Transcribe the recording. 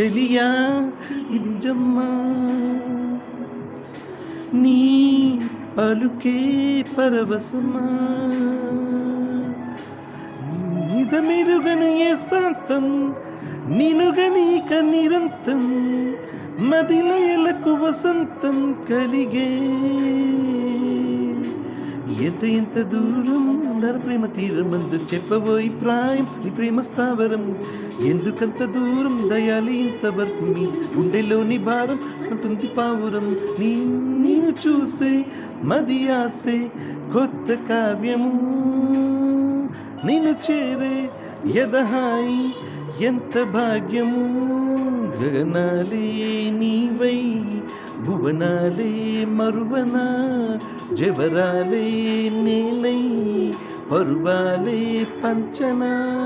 చెలియా ఇది జమ్మా. నీ పలుకే పరవశమా. నిజమెరుగను ఏ శాంతం నినుగనీక నిరంతం మదిలయలకు వసంతం కలిగే ఎంత ఎంత దూరం? నర ప్రేమ తీరమందు చెప్పబోయి ప్రాయం నీ ప్రేమ స్థావరం. ఎందుకంత దూరం? దయాలి ఇంతవరకు నీ గుండెలోని భారం. అంటుంది పావురం నీ నేను చూసే మది ఆసే కొత్త కావ్యము. నిన్ను చేరే యదహాయి ఎంత భాగ్యము? గగనాలే నీవై. భువనాలే మరువనా జవరాలే నేనై పరువాలే పంచనా